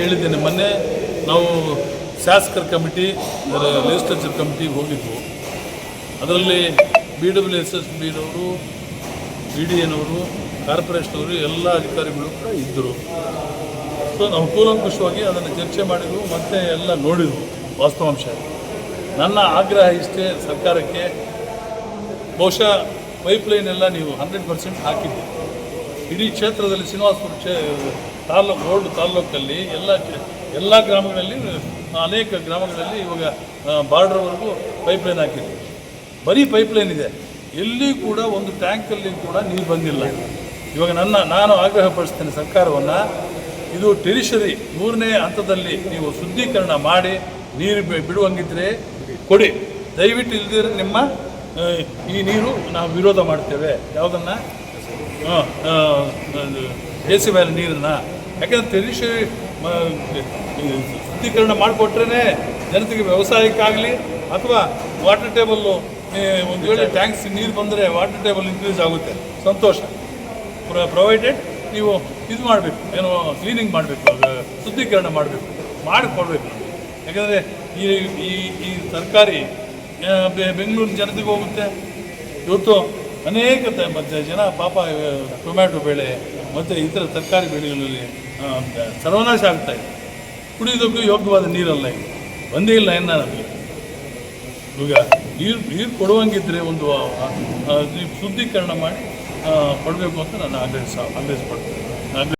ಹೇಳಿದ್ದೇನೆ, ಮೊನ್ನೆ ನಾವು ಶಾಸಕರ ಕಮಿಟಿ ಲೆಜಿಸ್ಲೇಚರ್ ಕಮಿಟಿಗೆ ಹೋಗಿದ್ವು. ಅದರಲ್ಲಿ ಬಿ ಡಬ್ಲ್ಯೂ ಎಸ್ ಎಸ್ ಬಿನವರು ಬಿ ಡಿ ಎನವರು ಕಾರ್ಪೊರೇಷನವರು, ಎಲ್ಲ ಅಧಿಕಾರಿಗಳು ಕೂಡ ಇದ್ದರು. ಸೊ ನಾವು ಕೂಲಂಕುಷವಾಗಿ ಅದನ್ನು ಚರ್ಚೆ ಮಾಡಿದ್ರು ಮತ್ತೆ ಎಲ್ಲ ನೋಡಿದ್ರು ವಾಸ್ತವಾಂಶ. ನನ್ನ ಆಗ್ರಹ ಇಷ್ಟೇ, ಸರ್ಕಾರಕ್ಕೆ ಬಹುಶಃ ಪೈಪ್ಲೈನ್ ಎಲ್ಲ ನೀವು ಹಂಡ್ರೆಡ್ ಪರ್ಸೆಂಟ್ ಹಾಕಿದ್ದೀರಿ. ಇಡೀ ಕ್ಷೇತ್ರದಲ್ಲಿ ಶ್ರೀನಿವಾಸಪುರ ಕ್ಷೇ ತಾಲ್ಲೂಕು ಗೋಲ್ಡ್ ತಾಲ್ಲೂಕಲ್ಲಿ ಎಲ್ಲ ಎಲ್ಲ ಗ್ರಾಮಗಳಲ್ಲಿ ಅನೇಕ ಗ್ರಾಮಗಳಲ್ಲಿ ಇವಾಗ ಬಾರ್ಡ್ರವರೆಗೂ ಪೈಪ್ಲೈನ್ ಹಾಕಿದ್ವಿ ಬರೀ ಪೈಪ್ಲೈನ್ ಇದೆ. ಎಲ್ಲಿ ಕೂಡ ಒಂದು ಟ್ಯಾಂಕಲ್ಲಿ ಕೂಡ ನೀರು ಬಂದಿಲ್ಲ. ಇವಾಗ ನನ್ನ, ನಾನು ಆಗ್ರಹ ಪಡಿಸ್ತೇನೆ ಸರ್ಕಾರವನ್ನು, ಇದು ಟೆರಿಷರಿ ಮೂರನೇ ಹಂತದಲ್ಲಿ ನೀವು ಶುದ್ಧೀಕರಣ ಮಾಡಿ, ನೀರು ಬಿಡುವಂಗಿದ್ರೆ ಕೊಡಿ. ದಯವಿಟ್ಟು ಇಲ್ದಿದ್ರೆ ನಿಮ್ಮ ಈ ನೀರು ನಾವು ವಿರೋಧ ಮಾಡ್ತೇವೆ. ಯಾವುದನ್ನು? ಎ ಸಿ ಮೇಲೆ ನೀರನ್ನು ಯಾಕಂದ್ರೆ ಟೆರಿಷರಿ ಶುದ್ಧೀಕರಣ ಮಾಡಿಕೊಟ್ರೇ ಜನತೆಗೆ ವ್ಯವಸಾಯಕ್ಕಾಗಲಿ ಅಥವಾ ವಾಟರ್ ಟೇಬಲ್ಲು ಒಂದು ವೇಳೆ ಟ್ಯಾಂಕ್ಸ್ ನೀರು ಬಂದರೆ ವಾಟರ್ ಟೇಬಲ್ ಇನ್ಕ್ರೀಸ್ ಆಗುತ್ತೆ. ಸಂತೋಷ. ಪ್ರೊವೈಡೆಡ್ ನೀವು ಇದು ಮಾಡಬೇಕು, ಏನೋ ಕ್ಲೀನಿಂಗ್ ಮಾಡಬೇಕು ಶುದ್ಧೀಕರಣ ಮಾಡಬೇಕು, ಮಾಡಿಕೊಡ್ಬೇಕು. ಯಾಕಂದರೆ ಈ ಈ ಈ ಸರ್ಕಾರಿ ಬೆಂಗಳೂರಿನ ಜನತೆಗೆ ಹೋಗುತ್ತೆ. ಇವತ್ತು ಅನೇಕ ಮತ್ತು ಜನ ಪಾಪ ಟೊಮ್ಯಾಟೊ ಬೆಳೆ, ಮತ್ತು ಇತರ ತರಕಾರಿ ಬೆಳೆಗಳಲ್ಲಿ ಸರ್ವನಾಶ ಇದೆ. ಕುಡಿಯೋದಕ್ಕೂ ಯೋಗ್ಯವಾದ ನೀರಲ್ಲ ಈಗ ಒಂದೇ ಇಲ್ಲ ಎನ್ನ ನಮಗೆ ಈಗ ನೀರು ನೀರು ಕೊಡುವಂಗಿದ್ರೆ ಒಂದು ಶುದ್ಧೀಕರಣ ಮಾಡಿ ಕೊಡಬೇಕು ಅಂತ ನಾನು ಆಗ್ರಹಿಸ ಆಗ್ರಹಿಸ್ಪಡ್ತೀನಿ ಆಗ್ರಹ